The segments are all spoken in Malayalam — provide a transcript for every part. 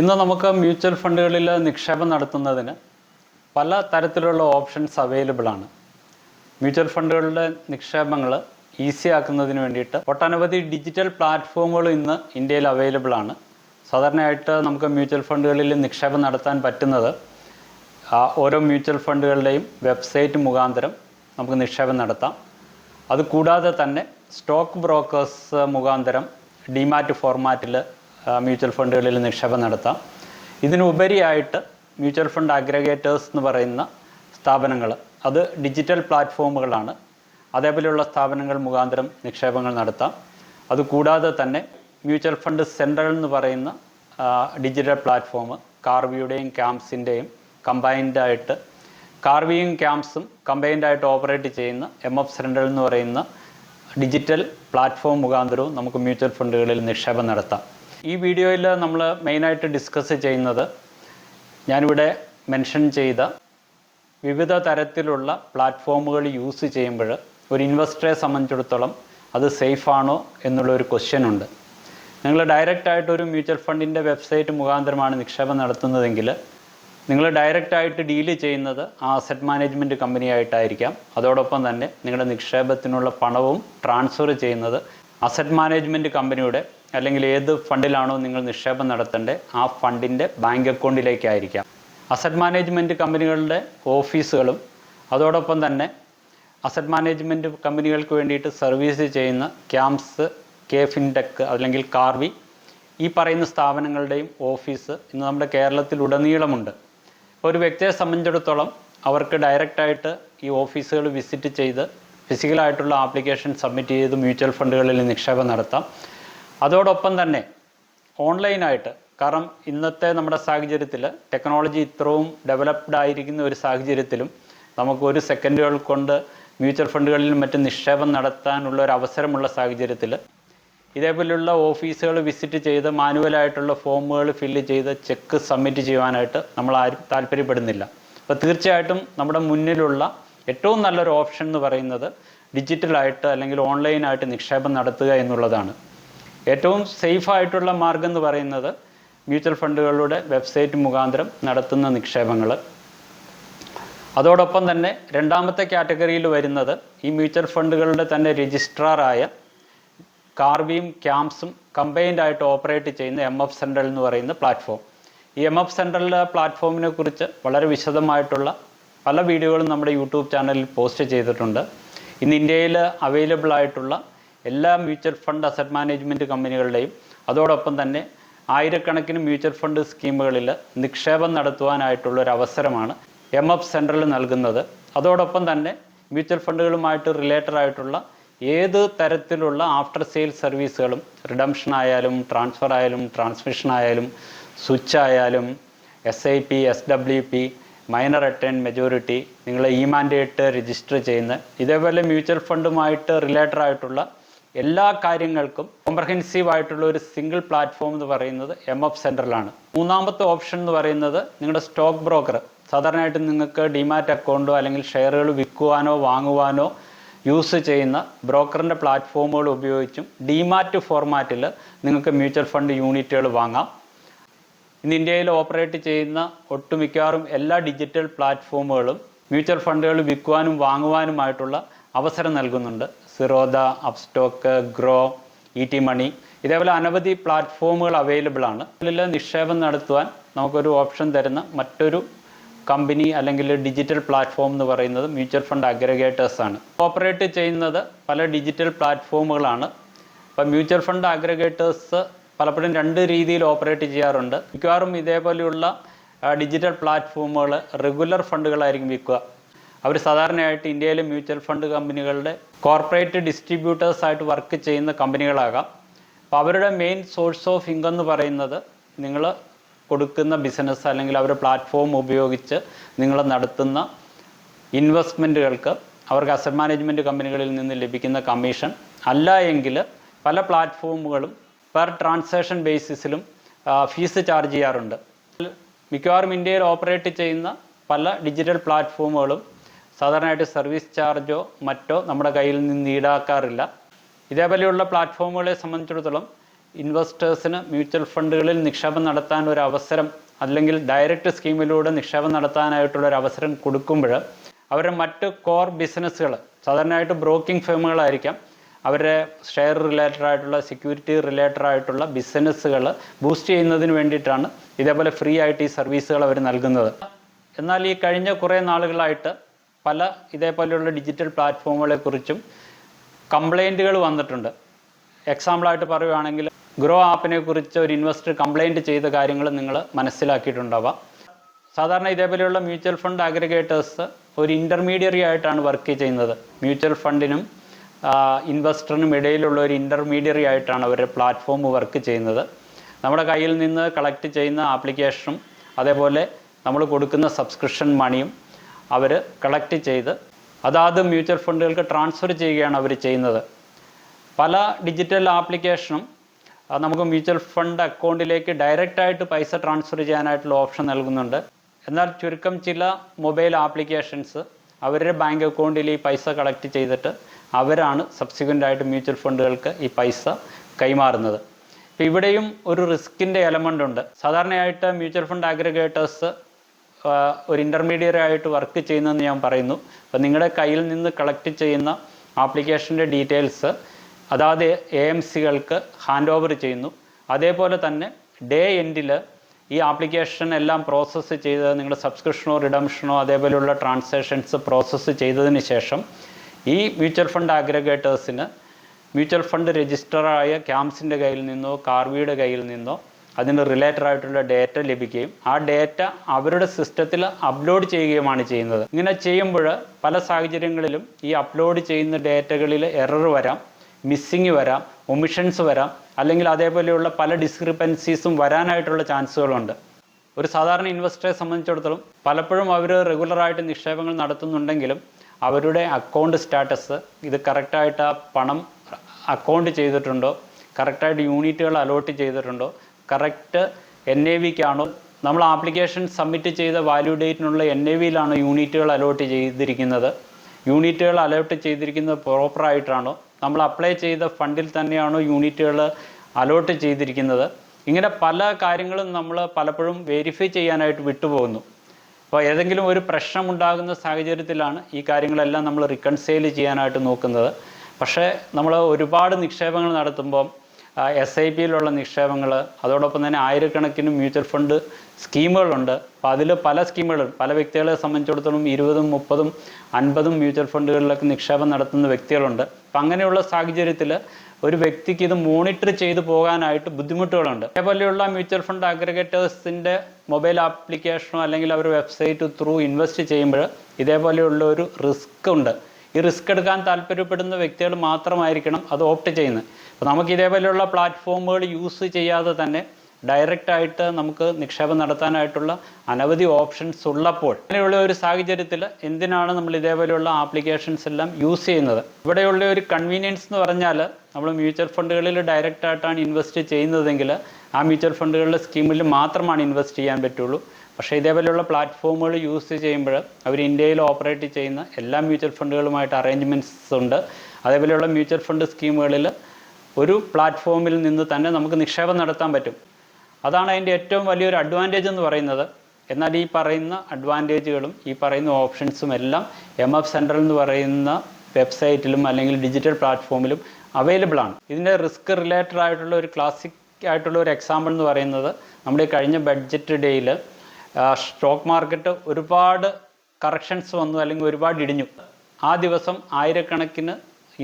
ഇന്ന് നമുക്ക് മ്യൂച്വൽ ഫണ്ടുകളിൽ നിക്ഷേപം നടത്തുന്നതിന് പല തരത്തിലുള്ള ഓപ്ഷൻസ് അവൈലബിൾ ആണ്. മ്യൂച്വൽ ഫണ്ടുകളുടെ നിക്ഷേപങ്ങൾ ഈസി ആക്കുന്നതിന് വേണ്ടിയിട്ട് ഒട്ടനവധി ഡിജിറ്റൽ പ്ലാറ്റ്ഫോമുകൾ ഇന്ന് ഇന്ത്യയിൽ അവൈലബിൾ ആണ്. സാധാരണയായിട്ട് നമുക്ക് മ്യൂച്വൽ ഫണ്ടുകളിൽ നിക്ഷേപം നടത്താൻ പറ്റുന്നത് ഓരോ മ്യൂച്വൽ ഫണ്ടുകളുടെയും വെബ്സൈറ്റ് മുഖാന്തരം നമുക്ക് നിക്ഷേപം നടത്താം. അതുകൂടാതെ തന്നെ സ്റ്റോക്ക് ബ്രോക്കേഴ്സ് മുഖാന്തരം ഡിമാറ്റ് ഫോർമാറ്റിൽ മ്യൂച്വൽ ഫണ്ടുകളിൽ നിക്ഷേപം നടത്താം. ഇതിനുപരിയായിട്ട് മ്യൂച്വൽ ഫണ്ട് അഗ്രഗേറ്റേഴ്സ് എന്ന് പറയുന്ന സ്ഥാപനങ്ങൾ അത് ഡിജിറ്റൽ പ്ലാറ്റ്ഫോമുകളാണ് അതേപോലെയുള്ള സ്ഥാപനങ്ങൾ മുഖാന്തരം നിക്ഷേപങ്ങൾ നടത്താം. അതുകൂടാതെ തന്നെ മ്യൂച്വൽ ഫണ്ട് സെൻട്രൽ എന്ന് പറയുന്ന ഡിജിറ്റൽ പ്ലാറ്റ്ഫോം കാർവിയുടെയും ക്യാംസിന്റെയും കമ്പൈൻഡായിട്ട് കാർവിയും ക്യാംസും കമ്പൈൻഡായിട്ട് ഓപ്പറേറ്റ് ചെയ്യുന്ന എം എഫ് സെൻട്രൽ എന്ന് പറയുന്ന ഡിജിറ്റൽ പ്ലാറ്റ്ഫോം മുഖാന്തരവും നമുക്ക് മ്യൂച്വൽ ഫണ്ടുകളിൽ നിക്ഷേപം നടത്താം. ഈ വീഡിയോയിൽ നമ്മൾ മെയിനായിട്ട് ഡിസ്കസ് ചെയ്യുന്നത് ഞാനിവിടെ മെൻഷൻ ചെയ്ത വിവിധ തരത്തിലുള്ള പ്ലാറ്റ്ഫോമുകൾ യൂസ് ചെയ്യുമ്പോൾ ഒരു ഇൻവെസ്റ്ററെ സംബന്ധിച്ചിടത്തോളം അത് സേഫ് ആണോ എന്നുള്ള ഒരു ക്വസ്റ്റ്യൻ ഉണ്ട്. നിങ്ങൾ ഡയറക്റ്റ് ആയിട്ട് ഒരു മ്യൂച്വൽ ഫണ്ടിന്റെ വെബ്സൈറ്റ് മുഖാന്തരമാണ് നിക്ഷേപം നടത്തുന്നതെങ്കിൽ നിങ്ങൾ ഡയറക്റ്റ് ആയിട്ട് ഡീൽ ചെയ്യുന്നത് ആ അസറ്റ് മാനേജ്മെന്റ് കമ്പനിയായിട്ടായിരിക്കാം അതോടൊപ്പം തന്നെ നിങ്ങളുടെ നിക്ഷേപത്തിനുള്ള പണവും ട്രാൻസ്ഫർ ചെയ്യുന്നത് അസറ്റ് മാനേജ്മെന്റ് കമ്പനിയുടെ അല്ലെങ്കിൽ ഏത് ഫണ്ടിലാണോ നിങ്ങൾ നിക്ഷേപം നടത്തേണ്ടത് ആ ഫണ്ടിന്റെ ബാങ്ക് അക്കൗണ്ടിലേക്കായിരിക്കാം. അസറ്റ് മാനേജ്മെന്റ് കമ്പനികളുടെ ഓഫീസുകളും അതോടൊപ്പം തന്നെ അസറ്റ് മാനേജ്മെന്റ് കമ്പനികൾക്ക് വേണ്ടിയിട്ട് സർവീസ് ചെയ്യുന്ന ക്യാംസ് കെ ഫിൻടെക് അല്ലെങ്കിൽ കാർവി ഈ പറയുന്ന സ്ഥാപനങ്ങളുടെയും ഓഫീസ് ഇന്ന് നമ്മുടെ കേരളത്തിൽ ഉടനീളമുണ്ട് ഒരു വ്യക്തിയെ സംബന്ധിച്ചിടത്തോളം അവർക്ക് ഡയറക്റ്റായിട്ട് ഈ ഓഫീസുകൾ വിസിറ്റ് ചെയ്ത് ഫിസിക്കലായിട്ടുള്ള ആപ്ലിക്കേഷൻ സബ്മിറ്റ് ചെയ്ത് മ്യൂച്വൽ ഫണ്ടുകളിൽ നിക്ഷേപം നടത്താം. അതോടൊപ്പം തന്നെ ഓൺലൈനായിട്ട് കാരണം ഇന്നത്തെ നമ്മുടെ സാഹചര്യത്തിൽ ടെക്നോളജി ഇത്രയും ഡെവലപ്ഡ് ആയിരിക്കുന്ന ഒരു സാഹചര്യത്തിലും നമുക്ക് ഒരു സെക്കൻഡുകൾ കൊണ്ട് മ്യൂച്വൽ ഫണ്ടുകളിലും മറ്റും നിക്ഷേപം നടത്താനുള്ള ഒരു അവസരമുള്ള സാഹചര്യത്തിൽ ഇതേപോലെയുള്ള ഓഫീസുകൾ വിസിറ്റ് ചെയ്ത് മാനുവലായിട്ടുള്ള ഫോമുകൾ ഫില്ല് ചെയ്ത് ചെക്ക് സബ്മിറ്റ് ചെയ്യുവാനായിട്ട് നമ്മൾ ആരും താല്പര്യപ്പെടുന്നില്ല. അപ്പോൾ തീർച്ചയായിട്ടും നമ്മുടെ മുന്നിലുള്ള ഏറ്റവും നല്ലൊരു ഓപ്ഷൻ എന്ന് പറയുന്നത് ഡിജിറ്റലായിട്ട് അല്ലെങ്കിൽ ഓൺലൈനായിട്ട് നിക്ഷേപം നടത്തുക എന്നുള്ളതാണ്. ഏറ്റവും സേഫ് ആയിട്ടുള്ള മാർഗം എന്ന് പറയുന്നത് മ്യൂച്വൽ ഫണ്ടുകളുടെ വെബ്സൈറ്റ് മുഖാന്തരം നടത്തുന്ന നിക്ഷേപങ്ങൾ. അതോടൊപ്പം തന്നെ രണ്ടാമത്തെ കാറ്റഗറിയിൽ വരുന്നത് ഈ മ്യൂച്വൽ ഫണ്ടുകളുടെ തന്നെ രജിസ്ട്രാറായ കാർബിയും ക്യാംസും കമ്പൈൻഡ് ആയിട്ട് ഓപ്പറേറ്റ് ചെയ്യുന്ന എം എഫ് സെൻട്രൽ എന്ന് പറയുന്ന പ്ലാറ്റ്ഫോം ഈ എം എഫ് സെൻട്രലിലെ പ്ലാറ്റ്ഫോമിനെ കുറിച്ച് വളരെ വിശദമായിട്ടുള്ള പല വീഡിയോകളും നമ്മുടെ യൂട്യൂബ് ചാനലിൽ പോസ്റ്റ് ചെയ്തിട്ടുണ്ട്. ഇന്ന് ഇന്ത്യയിൽ അവൈലബിൾ ആയിട്ടുള്ള എല്ലാ മ്യൂച്വൽ ഫണ്ട് അസറ്റ് മാനേജ്മെന്റ് കമ്പനികളുടെയും അതോടൊപ്പം തന്നെ ആയിരക്കണക്കിന് മ്യൂച്വൽ ഫണ്ട് സ്കീമുകളിൽ നിക്ഷേപം നടത്തുവാനായിട്ടുള്ള ഒരു അവസരമാണ് എം എഫ് സെൻട്രൽ നൽകുന്നത്. അതോടൊപ്പം തന്നെ മ്യൂച്വൽ ഫണ്ടുകളുമായിട്ട് റിലേറ്റഡ് ആയിട്ടുള്ള ഏത് തരത്തിലുള്ള ആഫ്റ്റർ സെയിൽ സർവീസുകളും റിഡംഷൻ ആയാലും ട്രാൻസ്ഫർ ആയാലും ട്രാൻസ്മിഷൻ ആയാലും സ്വിച്ച് ആയാലും S I P S W P minor attain majority നിങ്ങളെ ഇ മാൻഡേറ്റ് രജിസ്റ്റർ ചെയ്യുന്ന ഇതേപോലെ മ്യൂച്വൽ ഫണ്ടുമായിട്ട് റിലേറ്റഡ് ആയിട്ടുള്ള എല്ലാ കാര്യങ്ങൾക്കും കോംപ്രഹെൻസീവ് ആയിട്ടുള്ള ഒരു സിംഗിൾ പ്ലാറ്റ്ഫോം എന്ന് പറയുന്നത് എം എഫ് സെൻട്രലാണ് മൂന്നാമത്തെ ഓപ്ഷൻ എന്ന് പറയുന്നത് നിങ്ങളുടെ സ്റ്റോക്ക് ബ്രോക്കർ സാധാരണയായിട്ട് നിങ്ങൾക്ക് ഡിമാറ്റ് അക്കൗണ്ടോ അല്ലെങ്കിൽ ഷെയറുകൾ വിൽക്കുവാനോ വാങ്ങുവാനോ യൂസ് ചെയ്യുന്ന ബ്രോക്കറിന്റെ പ്ലാറ്റ്ഫോമുകൾ ഉപയോഗിച്ചും ഡിമാറ്റ് ഫോർമാറ്റിൽ നിങ്ങൾക്ക് മ്യൂച്വൽ ഫണ്ട് യൂണിറ്റുകൾ വാങ്ങാം. ഇന്ന് ഇന്ത്യയിൽ ഓപ്പറേറ്റ് ചെയ്യുന്ന ഒട്ടുമിക്കവാറും എല്ലാ ഡിജിറ്റൽ പ്ലാറ്റ്ഫോമുകളും മ്യൂച്വൽ ഫണ്ടുകൾ വിൽക്കുവാനും വാങ്ങുവാനുമായിട്ടുള്ള അവസരം നൽകുന്നുണ്ട്. Zerodha Upstox Groww E T Money ഇതേപോലെ അനവധി പ്ലാറ്റ്ഫോമുകൾ അവൈലബിൾ ആണ്. നിക്ഷേപം നടത്തുവാൻ നമുക്കൊരു ഓപ്ഷൻ തരുന്ന മറ്റൊരു കമ്പനി അല്ലെങ്കിൽ ഡിജിറ്റൽ പ്ലാറ്റ്ഫോം എന്ന് പറയുന്നത് മ്യൂച്വൽ ഫണ്ട് അഗ്രഗേറ്റേഴ്സ് ആണ്. ഓപ്പറേറ്റ് ചെയ്യുന്നത് പല ഡിജിറ്റൽ പ്ലാറ്റ്ഫോമുകളാണ് അപ്പോൾ മ്യൂച്വൽ ഫണ്ട് അഗ്രഗേറ്റേഴ്സ് പലപ്പോഴും രണ്ട് രീതിയിൽ ഓപ്പറേറ്റ് ചെയ്യാറുണ്ട്. മിക്കവാറും ഇതേപോലെയുള്ള ഡിജിറ്റൽ പ്ലാറ്റ്ഫോമുകൾ റെഗുലർ ഫണ്ടുകളായിരിക്കും വിൽക്കുക. അവർ സാധാരണയായിട്ട് ഇന്ത്യയിലെ മ്യൂച്വൽ ഫണ്ട് കമ്പനികളുടെ കോർപ്പറേറ്റ് ഡിസ്ട്രിബ്യൂട്ടേഴ്സ് ആയിട്ട് വർക്ക് ചെയ്യുന്ന കമ്പനികളാകാം. അപ്പോൾ അവരുടെ മെയിൻ സോഴ്സ് ഓഫ് ഇൻകം എന്ന് പറയുന്നത് നിങ്ങൾ കൊടുക്കുന്ന ബിസിനസ് അല്ലെങ്കിൽ അവരുടെ പ്ലാറ്റ്ഫോം ഉപയോഗിച്ച് നിങ്ങൾ നടത്തുന്ന ഇൻവെസ്റ്റ്മെന്റുകൾക്ക് അവർക്ക് അസറ്റ് മാനേജ്മെന്റ് കമ്പനികളിൽ നിന്ന് ലഭിക്കുന്ന കമ്മീഷൻ. അല്ല എങ്കിൽ പല പ്ലാറ്റ്ഫോമുകളും പെർ ട്രാൻസാക്ഷൻ ബേസിസിലും ഫീസ് ചാർജ് ചെയ്യാറുണ്ട്. മിക്കവാറും ഇന്ത്യയിൽ ഓപ്പറേറ്റ് ചെയ്യുന്ന പല ഡിജിറ്റൽ പ്ലാറ്റ്ഫോമുകളും സാധാരണയായിട്ട് സർവീസ് ചാർജോ മറ്റോ നമ്മുടെ കയ്യിൽ നിന്ന് ഈടാക്കാറില്ല. ഇതേപോലെയുള്ള പ്ലാറ്റ്ഫോമുകളെ സംബന്ധിച്ചിടത്തോളം ഇൻവെസ്റ്റേഴ്സിന് മ്യൂച്വൽ ഫണ്ടുകളിൽ നിക്ഷേപം നടത്താൻ ഒരു അവസരം അല്ലെങ്കിൽ ഡയറക്റ്റ് സ്കീമിലൂടെ നിക്ഷേപം നടത്താനായിട്ടുള്ള ഒരു അവസരം കൊടുക്കുമ്പോൾ അവരുടെ മറ്റ് കോർ ബിസിനസ്സുകൾ സാധാരണയായിട്ട് ബ്രോക്കിംഗ് ഫേമുകളായിരിക്കാം. അവരുടെ ഷെയർ റിലേറ്റഡ് ആയിട്ടുള്ള സെക്യൂരിറ്റി റിലേറ്റഡ് ആയിട്ടുള്ള ബിസിനസ്സുകൾ ബൂസ്റ്റ് ചെയ്യുന്നതിന് വേണ്ടിയിട്ടാണ് ഇതേപോലെ ഫ്രീ ആയിട്ട് ഈ സർവീസുകൾ അവർ നൽകുന്നത്. എന്നാൽ ഈ കഴിഞ്ഞ കുറേ നാളുകളായിട്ട് പല ഇതേപോലെയുള്ള ഡിജിറ്റൽ പ്ലാറ്റ്ഫോമുകളെ കുറിച്ചും കംപ്ലൈന്റുകൾ വന്നിട്ടുണ്ട്. എക്സാമ്പിളായിട്ട് പറയുകയാണെങ്കിൽ ഗ്രോ ആപ്പിനെ കുറിച്ച് ഒരു ഇൻവെസ്റ്റർ കംപ്ലൈന്റ് ചെയ്ത കാര്യങ്ങൾ നിങ്ങൾ മനസ്സിലാക്കിയിട്ടുണ്ടാവാം. സാധാരണ ഇതേപോലെയുള്ള മ്യൂച്വൽ ഫണ്ട് അഗ്രിഗേറ്റേഴ്സ് ഒരു ഇന്റർമീഡിയറി ആയിട്ടാണ് വർക്ക് ചെയ്യുന്നത്. മ്യൂച്വൽ ഫണ്ടിനും ഇൻവെസ്റ്ററിനും ഇടയിലുള്ള ഒരു ഇന്റർമീഡിയറി ആയിട്ടാണ് അവരുടെ പ്ലാറ്റ്ഫോം വർക്ക് ചെയ്യുന്നത്. നമ്മുടെ കയ്യിൽ നിന്ന് കളക്ട് ചെയ്യുന്ന ആപ്ലിക്കേഷനും അതേപോലെ നമ്മൾ കൊടുക്കുന്ന സബ്സ്ക്രിപ്ഷൻ മണിയും അവർ കളക്ട് ചെയ്ത് അതാത് മ്യൂച്വൽ ഫണ്ടുകൾക്ക് ട്രാൻസ്ഫർ ചെയ്യുകയാണ് അവർ ചെയ്യുന്നത്. പല ഡിജിറ്റൽ ആപ്ലിക്കേഷനും നമുക്ക് മ്യൂച്വൽ ഫണ്ട് അക്കൗണ്ടിലേക്ക് ഡയറക്റ്റായിട്ട് പൈസ ട്രാൻസ്ഫർ ചെയ്യാനായിട്ടുള്ള ഓപ്ഷൻ നൽകുന്നുണ്ട്. എന്നാൽ ചുരുക്കം ചില മൊബൈൽ ആപ്ലിക്കേഷൻസ് അവരുടെ ബാങ്ക് അക്കൗണ്ടിൽ ഈ പൈസ കളക്ട് ചെയ്തിട്ട് അവരാണ് സബ്സിക്വന്റ് ആയിട്ട് മ്യൂച്വൽ ഫണ്ടുകൾക്ക് ഈ പൈസ കൈമാറുന്നത്. ഇവിടെയും ഒരു റിസ്കിന്റെ എലമെന്റ് ഉണ്ട്. സാധാരണയായിട്ട് മ്യൂച്വൽ ഫണ്ട് അഗ്രിഗേറ്റേഴ്സ് ഒരു ഇന്റർമീഡിയറ്റ് ആയിട്ട് വർക്ക് ചെയ്യുന്നതെന്ന് ഞാൻ പറയുന്നു. അപ്പോൾ നിങ്ങളുടെ കയ്യിൽ നിന്ന് കളക്ട് ചെയ്യുന്ന ആപ്ലിക്കേഷന്റെ ഡീറ്റെയിൽസ് അതാത് എ എം സികൾക്ക് ഹാൻഡ് ഓവർ ചെയ്യുന്നു. അതേപോലെ തന്നെ ഡേ എൻഡിൽ ഈ ആപ്ലിക്കേഷൻ എല്ലാം പ്രോസസ്സ് ചെയ്ത് നിങ്ങളുടെ സബ്സ്ക്രിപ്ഷനോ റിഡംഷനോ അതേപോലെയുള്ള ട്രാൻസാക്ഷൻസ് പ്രോസസ്സ് ചെയ്തതിന് ശേഷം ഈ മ്യൂച്വൽ ഫണ്ട് ആഗ്രഗേറ്റേഴ്സിന് മ്യൂച്വൽ ഫണ്ട് രജിസ്റ്ററായ ക്യാംസിന്റെ കയ്യിൽ നിന്നോ കാർവിയുടെ കയ്യിൽ നിന്നോ അതിന് റിലേറ്റഡ് ആയിട്ടുള്ള ഡേറ്റ ലഭിക്കുകയും ആ ഡേറ്റ അവരുടെ സിസ്റ്റത്തിൽ അപ്ലോഡ് ചെയ്യുകയുമാണ് ചെയ്യുന്നത്. ഇങ്ങനെ ചെയ്യുമ്പോൾ പല സാഹചര്യങ്ങളിലും ഈ അപ്ലോഡ് ചെയ്യുന്ന ഡേറ്റകളിൽ എറർ വരാം മിസ്സിങ് വരാം ഒമിഷൻസ് വരാം അല്ലെങ്കിൽ അതേപോലെയുള്ള പല ഡിസ്ക്രിപ്പൻസീസും വരാനായിട്ടുള്ള ചാൻസുകളുണ്ട്. ഒരു സാധാരണ ഇൻവെസ്റ്ററെ സംബന്ധിച്ചിടത്തോളം പലപ്പോഴും അവർ റെഗുലറായിട്ട് നിക്ഷേപങ്ങൾ നടത്തുന്നുണ്ടെങ്കിലും അവരുടെ അക്കൗണ്ട് സ്റ്റാറ്റസ് ഇത് കറക്റ്റായിട്ട് ആ പണം അക്കൗണ്ട് ചെയ്തിട്ടുണ്ടോ കറക്റ്റായിട്ട് യൂണിറ്റുകൾ അലോട്ട് ചെയ്തിട്ടുണ്ടോ കറക്റ്റ് എൻ എ വിക്കാണോ നമ്മൾ ആപ്ലിക്കേഷൻ സബ്മിറ്റ് ചെയ്ത വാല്യൂ ഡേറ്റിനുള്ള എൻ എ വിയിലാണ് യൂണിറ്റുകൾ അലോട്ട് ചെയ്തിരിക്കുന്നത്. യൂണിറ്റുകൾ അലോട്ട് ചെയ്തിരിക്കുന്നത് പ്രോപ്പറായിട്ടാണോ നമ്മൾ അപ്ലൈ ചെയ്ത ഫണ്ടിൽ തന്നെയാണോ യൂണിറ്റുകൾ അലോട്ട് ചെയ്തിരിക്കുന്നത്? ഇങ്ങനെ പല കാര്യങ്ങളും നമ്മൾ പലപ്പോഴും വെരിഫൈ ചെയ്യാനായിട്ട് വിട്ടുപോകുന്നു. അപ്പോൾ ഏതെങ്കിലും ഒരു പ്രശ്നമുണ്ടാകുന്ന സാഹചര്യത്തിലാണ് ഈ കാര്യങ്ങളെല്ലാം നമ്മൾ റിക്കൺസൈൽ ചെയ്യാനായിട്ട് നോക്കുന്നത്. പക്ഷേ നമ്മൾ ഒരുപാട് നിക്ഷേപങ്ങൾ നടത്തുമ്പം എസ് ഐ പിയിലുള്ള നിക്ഷേപങ്ങൾ അതോടൊപ്പം തന്നെ ആയിരക്കണക്കിന് മ്യൂച്വൽ ഫണ്ട് സ്കീമുകളുണ്ട്. അപ്പോൾ അതിൽ പല സ്കീമുകൾ പല വ്യക്തികളെ സംബന്ധിച്ചിടത്തോളം ഇരുപതും മുപ്പതും അൻപതും മ്യൂച്വൽ ഫണ്ടുകളിലൊക്കെ നിക്ഷേപം നടത്തുന്ന വ്യക്തികളുണ്ട്. അപ്പം അങ്ങനെയുള്ള സാഹചര്യത്തിൽ ഒരു വ്യക്തിക്ക് ഇത് മോണിറ്റർ ചെയ്തു പോകാനായിട്ട് ബുദ്ധിമുട്ടുകളുണ്ട്. അതേപോലെയുള്ള മ്യൂച്വൽ ഫണ്ട് അഗ്രഗേറ്റേഴ്സിന്റെ മൊബൈൽ ആപ്ലിക്കേഷനോ അല്ലെങ്കിൽ അവർ വെബ്സൈറ്റ് ത്രൂ ഇൻവെസ്റ്റ് ചെയ്യുമ്പോൾ ഇതേപോലെയുള്ള ഒരു റിസ്ക് ഉണ്ട്. ഈ റിസ്ക് എടുക്കാൻ താല്പര്യപ്പെടുന്ന വ്യക്തികൾ മാത്രമായിരിക്കണം അത് ഓപ്റ്റ് ചെയ്യുന്നത്. അപ്പോൾ നമുക്ക് ഇതേപോലെയുള്ള പ്ലാറ്റ്ഫോമുകൾ യൂസ് ചെയ്യാതെ തന്നെ ഡയറക്റ്റ് ആയിട്ട് നമുക്ക് നിക്ഷേപം നടത്താനായിട്ടുള്ള അനവധി ഓപ്ഷൻസ് ഉള്ളപ്പോൾ അങ്ങനെയുള്ള ഒരു സാഹചര്യത്തിൽ എന്തിനാണ് നമ്മൾ ഇതേപോലെയുള്ള ആപ്ലിക്കേഷൻസ് എല്ലാം യൂസ് ചെയ്യുന്നത്? ഇവിടെയുള്ള ഒരു കൺവീനിയൻസ് എന്ന് പറഞ്ഞാൽ നമ്മൾ മ്യൂച്വൽ ഫണ്ടുകളിൽ ഡയറക്റ്റ് ആയിട്ടാണ് ഇൻവെസ്റ്റ് ചെയ്യുന്നതെങ്കിൽ ആ മ്യൂച്വൽ ഫണ്ടുകളുടെ സ്കീമിൽ മാത്രമാണ് ഇൻവെസ്റ്റ് ചെയ്യാൻ പറ്റുള്ളൂ. പക്ഷേ ഇതേപോലെയുള്ള പ്ലാറ്റ്ഫോമുകൾ യൂസ് ചെയ്യുമ്പോൾ അവർ ഇന്ത്യയിൽ ഓപ്പറേറ്റ് ചെയ്യുന്ന എല്ലാ മ്യൂച്വൽ ഫണ്ടുകളുമായിട്ട് അറേഞ്ച്മെന്റ്സ് ഉണ്ട്. അതേപോലെയുള്ള മ്യൂച്വൽ ഫണ്ട് സ്കീമുകളിൽ ഒരു പ്ലാറ്റ്ഫോമിൽ നിന്ന് തന്നെ നമുക്ക് നിക്ഷേപം നടത്താൻ പറ്റും. അതാണ് അതിന്റെ ഏറ്റവും വലിയൊരു അഡ്വാന്റേജ് എന്ന് പറയുന്നത്. എന്നാൽ ഈ പറയുന്ന അഡ്വാന്റേജുകളും ഈ പറയുന്ന ഓപ്ഷൻസും എല്ലാം എം എഫ് സെൻട്രൽ എന്ന് പറയുന്ന വെബ്സൈറ്റിലും അല്ലെങ്കിൽ ഡിജിറ്റൽ പ്ലാറ്റ്ഫോമിലും അവൈലബിൾ ആണ്. ഇതിന്റെ റിസ്ക് റിലേറ്റഡ് ആയിട്ടുള്ള ഒരു ക്ലാസിക് ആയിട്ടുള്ള ഒരു എക്സാമ്പിൾ എന്ന് പറയുന്നത് നമ്മുടെ കഴിഞ്ഞ ബഡ്ജറ്റ് ഡേയിൽ സ്റ്റോക്ക് മാർക്കറ്റ് ഒരുപാട് കറക്ഷൻസ് വന്നു അല്ലെങ്കിൽ ഒരുപാട് ഇടിഞ്ഞു. ആ ദിവസം ആയിരക്കണക്കിന്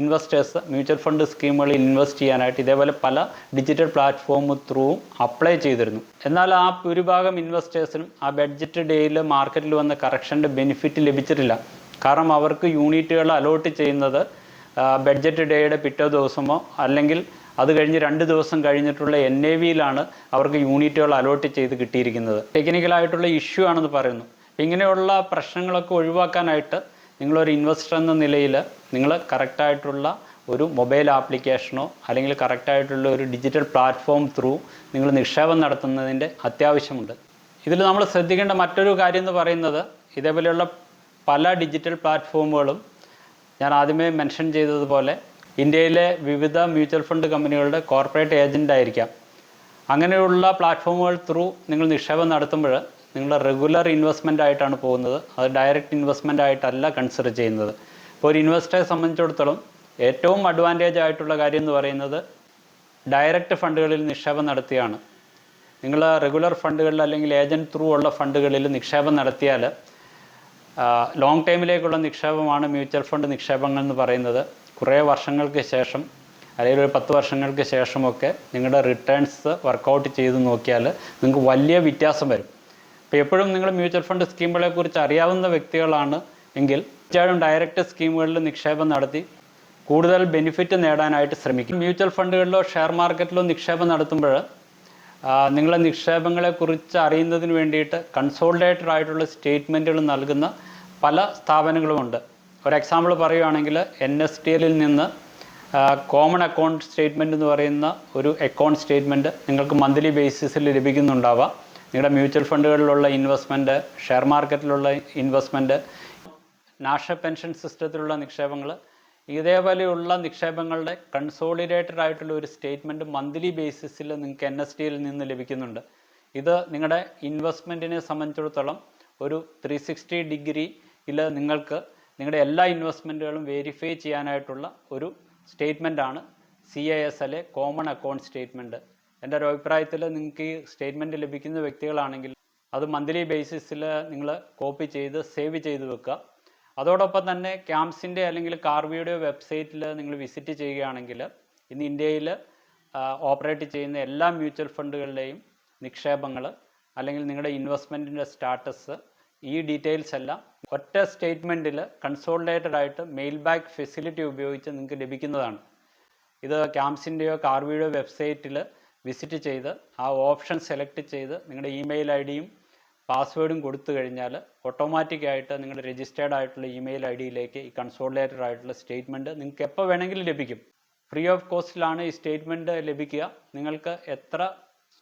ഇൻവെസ്റ്റേഴ്സ് മ്യൂച്വൽ ഫണ്ട് സ്കീമുകളിൽ ഇൻവെസ്റ്റ് ചെയ്യാനായിട്ട് ഇതേപോലെ പല ഡിജിറ്റൽ പ്ലാറ്റ്ഫോം ത്രൂവും അപ്ലൈ ചെയ്തിരുന്നു. എന്നാൽ ആ ഭൂരിഭാഗം ഇൻവെസ്റ്റേഴ്സിനും ആ ബഡ്ജറ്റ് ഡേയിൽ മാർക്കറ്റിൽ വന്ന കറക്ഷന്റെ ബെനിഫിറ്റ് ലഭിച്ചിട്ടില്ല. കാരണം അവർക്ക് യൂണിറ്റുകൾ അലോട്ട് ചെയ്യുന്നത് ബഡ്ജറ്റ് ഡേയുടെ പിറ്റേ ദിവസമോ അല്ലെങ്കിൽ അത് കഴിഞ്ഞ് രണ്ട് ദിവസം കഴിഞ്ഞിട്ടുള്ള എൻ എ വിയിലാണ് അവർക്ക് യൂണിറ്റുകൾ അലോട്ട് ചെയ്ത് കിട്ടിയിരിക്കുന്നത്. ടെക്നിക്കലായിട്ടുള്ള ഇഷ്യൂ ആണെന്ന് പറയുന്നു. ഇങ്ങനെയുള്ള പ്രശ്നങ്ങളൊക്കെ ഒഴിവാക്കാനായിട്ട് നിങ്ങളൊരു ഇൻവെസ്റ്റർ എന്ന നിലയിൽ നിങ്ങൾ കറക്റ്റായിട്ടുള്ള ഒരു മൊബൈൽ ആപ്ലിക്കേഷനോ അല്ലെങ്കിൽ കറക്റ്റായിട്ടുള്ള ഒരു ഡിജിറ്റൽ പ്ലാറ്റ്ഫോം ത്രൂ നിങ്ങൾ നിക്ഷേപം നടത്തുന്നതിന്റെ അത്യാവശ്യമുണ്ട്. ഇതിൽ നമ്മൾ ശ്രദ്ധിക്കേണ്ട മറ്റൊരു കാര്യം എന്ന് പറയുന്നത് ഇതേപോലെയുള്ള പല ഡിജിറ്റൽ പ്ലാറ്റ്ഫോമുകളും ഞാൻ ആദ്യമേ മെൻഷൻ ചെയ്തതുപോലെ ഇന്ത്യയിലെ വിവിധ മ്യൂച്വൽ ഫണ്ട് കമ്പനികളുടെ കോർപ്പറേറ്റ് ഏജന്റ് ആയിരിക്കാം. അങ്ങനെയുള്ള പ്ലാറ്റ്ഫോമുകൾ ത്രൂ നിങ്ങൾ നിക്ഷേപം നടത്തുമ്പോൾ നിങ്ങൾ റെഗുലർ ഇൻവെസ്റ്റ്മെന്റ് ആയിട്ടാണ് പോകുന്നത്. അത് ഡയറക്റ്റ് ഇൻവെസ്റ്റ്മെന്റ് ആയിട്ടല്ല കൺസിഡർ ചെയ്യുന്നത്. ഇപ്പോൾ ഒരു ഇൻവെസ്റ്ററെ സംബന്ധിച്ചിടത്തോളം ഏറ്റവും അഡ്വാന്റേജ് ആയിട്ടുള്ള കാര്യം എന്ന് പറയുന്നത് ഡയറക്റ്റ് ഫണ്ടുകളിൽ നിക്ഷേപം നടത്തിയാണ്. നിങ്ങൾ റെഗുലർ ഫണ്ടുകളിൽ അല്ലെങ്കിൽ ഏജന്റ് ത്രൂ ഉള്ള ഫണ്ടുകളിൽ നിക്ഷേപം നടത്തിയാൽ ലോങ് ടൈമിലേക്കുള്ള നിക്ഷേപമാണ് മ്യൂച്വൽ ഫണ്ട് നിക്ഷേപങ്ങൾ എന്ന് പറയുന്നത്. കുറേ വർഷങ്ങൾക്ക് ശേഷം അല്ലെങ്കിൽ ഒരു പത്ത് വർഷങ്ങൾക്ക് ശേഷമൊക്കെ നിങ്ങളുടെ റിട്ടേൺസ് വർക്കൗട്ട് ചെയ്ത് നോക്കിയാൽ നിങ്ങൾക്ക് വലിയ വ്യത്യാസം വരും. അപ്പോൾ എപ്പോഴും നിങ്ങൾ മ്യൂച്വൽ ഫണ്ട് സ്കീമുകളെക്കുറിച്ച് അറിയാവുന്ന വ്യക്തികളാണ് എങ്കിൽ തീർച്ചയായും ഡയറക്റ്റ് സ്കീമുകളിൽ നിക്ഷേപം നടത്തി കൂടുതൽ ബെനിഫിറ്റ് നേടാനായിട്ട് ശ്രമിക്കും. മ്യൂച്വൽ ഫണ്ടുകളിലോ ഷെയർ മാർക്കറ്റിലോ നിക്ഷേപം നടത്തുമ്പോൾ നിങ്ങളെ നിക്ഷേപങ്ങളെക്കുറിച്ച് അറിയുന്നതിന് വേണ്ടിയിട്ട് കൺസോൾഡേറ്റഡ് ആയിട്ടുള്ള സ്റ്റേറ്റ്മെന്റുകൾ നൽകുന്ന പല സ്ഥാപനങ്ങളുമുണ്ട് ഒരു എക്സാമ്പിൾ പറയുകയാണെങ്കിൽ എൻ എസ് ടി എല്ലിൽ നിന്ന് കോമൺ അക്കൗണ്ട് സ്റ്റേറ്റ്മെന്റ് എന്ന് പറയുന്ന ഒരു അക്കൗണ്ട് സ്റ്റേറ്റ്മെന്റ് നിങ്ങൾക്ക് മന്ത്ലി ബേസിസിൽ ലഭിക്കുന്നുണ്ടാവാം. നിങ്ങളുടെ മ്യൂച്വൽ ഫണ്ടുകളിലുള്ള ഇൻവെസ്റ്റ്മെന്റ് ഷെയർ മാർക്കറ്റിലുള്ള ഇൻവെസ്റ്റ്മെന്റ് നാഷണൽ പെൻഷൻ സിസ്റ്റത്തിലുള്ള നിക്ഷേപങ്ങൾ ഇതേപോലെയുള്ള നിക്ഷേപങ്ങളുടെ കൺസോളിഡേറ്റഡ് ആയിട്ടുള്ള ഒരു സ്റ്റേറ്റ്മെന്റ് മന്ത്ലി ബേസിസിൽ നിങ്ങൾക്ക് എൻ എസ് ടിയിൽ നിന്ന് ലഭിക്കുന്നുണ്ട്. ഇത് നിങ്ങളുടെ ഇൻവെസ്റ്റ്മെന്റിനെ സംബന്ധിച്ചിടത്തോളം ഒരു ത്രീ സിക്സ്റ്റി ഡിഗ്രിയിൽ നിങ്ങൾക്ക് നിങ്ങളുടെ എല്ലാ ഇൻവെസ്റ്റ്മെന്റുകളും വെരിഫൈ ചെയ്യാനായിട്ടുള്ള ഒരു സ്റ്റേറ്റ്മെന്റാണ് സി ഐ എസ് അല്ലെ കോമൺ അക്കൗണ്ട് സ്റ്റേറ്റ്മെന്റ് എന്റെ ഒരു അഭിപ്രായത്തിൽ നിങ്ങൾക്ക് ഈ സ്റ്റേറ്റ്മെന്റ് ലഭിക്കുന്ന വ്യക്തികളാണെങ്കിൽ അത് മന്ത്ലി ബേസിസിൽ നിങ്ങൾ കോപ്പി ചെയ്ത് സേവ് ചെയ്ത് വെക്കുക. അതോടൊപ്പം തന്നെ ക്യാംസിന്റെ അല്ലെങ്കിൽ കാർവിയുടെ വെബ്സൈറ്റിൽ നിങ്ങൾ വിസിറ്റ് ചെയ്യുകയാണെങ്കിൽ ഇന്ന് ഇന്ത്യയിൽ ഓപ്പറേറ്റ് ചെയ്യുന്ന എല്ലാ മ്യൂച്വൽ ഫണ്ടുകളുടെയും നിക്ഷേപങ്ങൾ അല്ലെങ്കിൽ നിങ്ങളുടെ ഇൻവെസ്റ്റ്മെന്റിന്റെ സ്റ്റാറ്റസ് ഈ ഡീറ്റെയിൽസ് എല്ലാം ഒറ്റ സ്റ്റേറ്റ്മെന്റിൽ കൺസോൾട്ടേറ്റഡ് ആയിട്ട് മെയിൽ ബാക്ക് ഫെസിലിറ്റി ഉപയോഗിച്ച് നിങ്ങൾക്ക് ലഭിക്കുന്നതാണ്. ഇത് ക്യാംസിന്റെയോ കാർവിയുടെയോ വെബ്സൈറ്റിൽ വിസിറ്റ് ചെയ്ത് ആ ഓപ്ഷൻ സെലക്ട് ചെയ്ത് നിങ്ങളുടെ ഇമെയിൽ ഐ ഡിയും പാസ്വേഡും കൊടുത്തു കഴിഞ്ഞാൽ ഓട്ടോമാറ്റിക്കായിട്ട് നിങ്ങളുടെ രജിസ്റ്റേർഡ് ആയിട്ടുള്ള ഇമെയിൽ ഐ ഡിയിലേക്ക് ഈ കൺസോളിഡേറ്റഡ് ആയിട്ടുള്ള സ്റ്റേറ്റ്മെന്റ് നിങ്ങൾക്ക് എപ്പോൾ വേണമെങ്കിലും ലഭിക്കും. ഫ്രീ ഓഫ് കോസ്റ്റിലാണ് ഈ സ്റ്റേറ്റ്മെന്റ് ലഭിക്കുക. നിങ്ങൾക്ക് എത്ര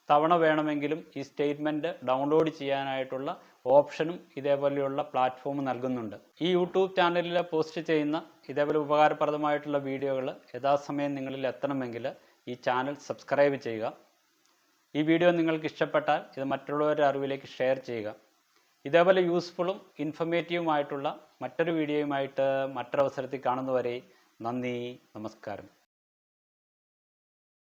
തവണ വേണമെങ്കിലും ഈ സ്റ്റേറ്റ്മെന്റ് ഡൗൺലോഡ് ചെയ്യാനായിട്ടുള്ള ഓപ്ഷനും ഇതേപോലെയുള്ള പ്ലാറ്റ്ഫോം നൽകുന്നുണ്ട്. ഈ യൂട്യൂബ് ചാനലിൽ പോസ്റ്റ് ചെയ്യുന്ന ഇതേപോലെ ഉപകാരപ്രദമായിട്ടുള്ള വീഡിയോകൾ യഥാസമയം നിങ്ങളിൽ എത്തണമെങ്കിൽ ഈ ചാനൽ സബ്സ്ക്രൈബ് ചെയ്യുക. ഈ വീഡിയോ നിങ്ങൾക്ക് ഇഷ്ടപ്പെട്ടാൽ ഇത് മറ്റുള്ളവരുടെ അറിവിലേക്ക് ഷെയർ ചെയ്യുക. ഇതേപോലെ യൂസ്ഫുള്ളും ഇൻഫർമേറ്റീവുമായിട്ടുള്ള മറ്റൊരു വീഡിയോയുമായിട്ട് മറ്റൊരവസരത്തിൽ കാണുന്നവരെ നന്ദി നമസ്കാരം.